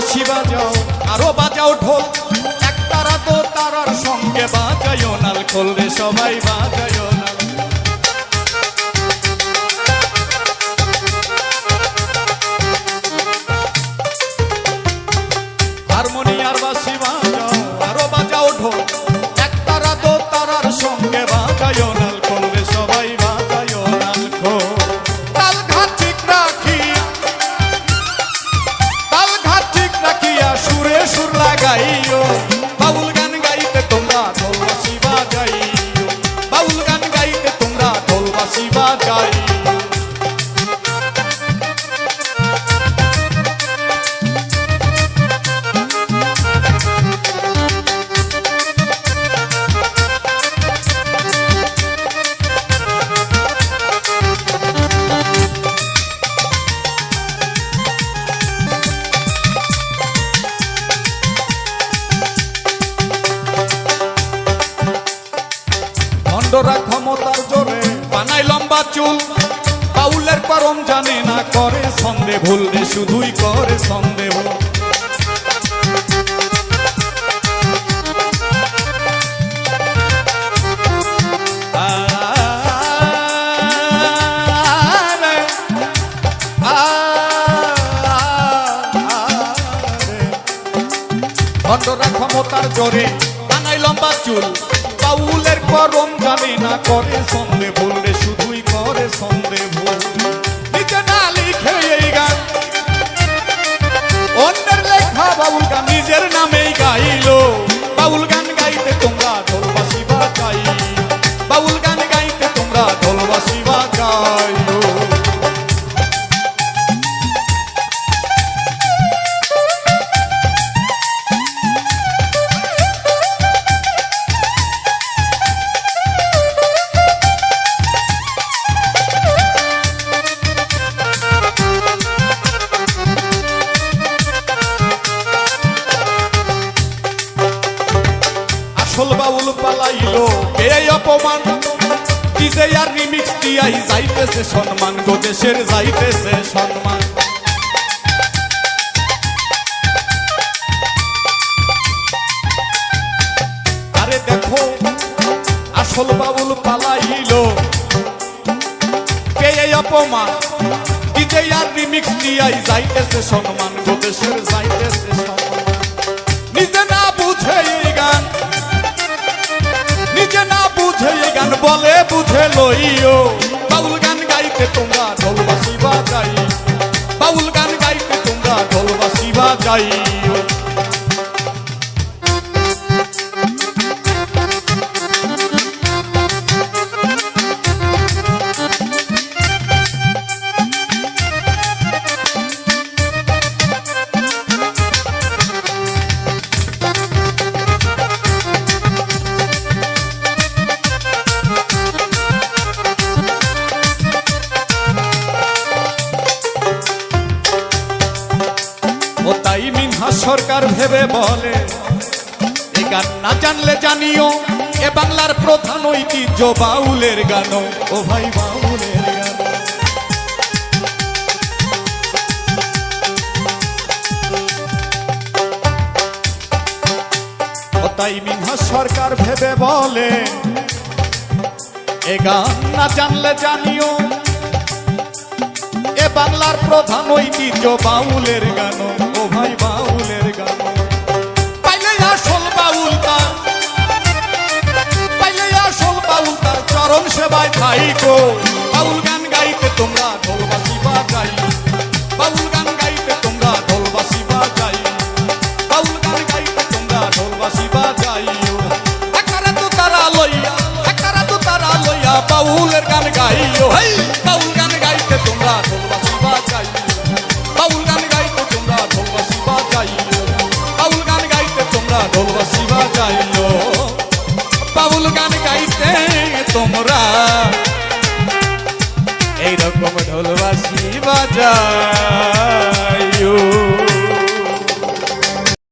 বাসি বাজাও, আরও বাজাও ঢোল। একতারা তো তারার সঙ্গে বাজায়ও নাল করলে সবাই বাজায়ও নাল খণ্ডরা ক্ষমতার জোরে বানাই লম্বা চুল। বাউলের করম জানে না করে সন্দেহ ভুল শুধুই করে সন্দেহ আরে, আরে, ক্ষমতার জোরে বানাই লম্বা চুল। করম জানে না করে সন্দে বললে শুধুই করে সন্দে ভুল নিজে না লিখে এই গান। অন্যের লেখা গান, নিজের নামেই পালাইলো। এই অপমান ডিজে আর রিমিক্স দিয়াই যাইতেছে সম্মান গো, দেশের যাইতেছে সম্মান। আরে দেখো, আসল বাউল পালাইলো। এই অপমান? ডিজে আর রিমিক্স দিয়াই যাইতেছে সম্মান গো, দেশের বলে বুঝে লইও। বাউল গান গাইতে তোমরা ঢোলবাসি বাজাই। বাউল গান গাইতে তোমরা ঢোলবাসি বাজাইও ও মিনহা সরকার ভেবে বলে। এ গান না জানলে জানিও, এ বাংলার প্রধান ঐতিহ্য বাউলের গান। ও ভাই, বাউলের তাই মিনহা সরকার ভেবে বলে, এ গান না জানলে জানিও, এ বাংলার প্রধান ঐতিহ্য বাউলের গান। থাইকো বাউল গান গাইতে তোমরা ঢোলবাসি বাজাই। বাউল গান গাইতে তোমরা ঢোলবাসি বাজাই। বাউল গান গাইতে তোমরা ঢোলবাসি বাজাইও একারে তো তারা লইয়া, একারে তো তারা লইয়া বাউলের গান গাইও। হেই, বাউল গান গাইতে তোমরা ঢোলবাসি বাজাইও বাউল গান গাইতে তোমরা ঢোলবাসি বাজাইও বাউল গান গাইতে তোমরা ঢোলবাসি বাজাইও। বাউল গান গাইতে তোমরা রকম ঢোলবাসি বাজায়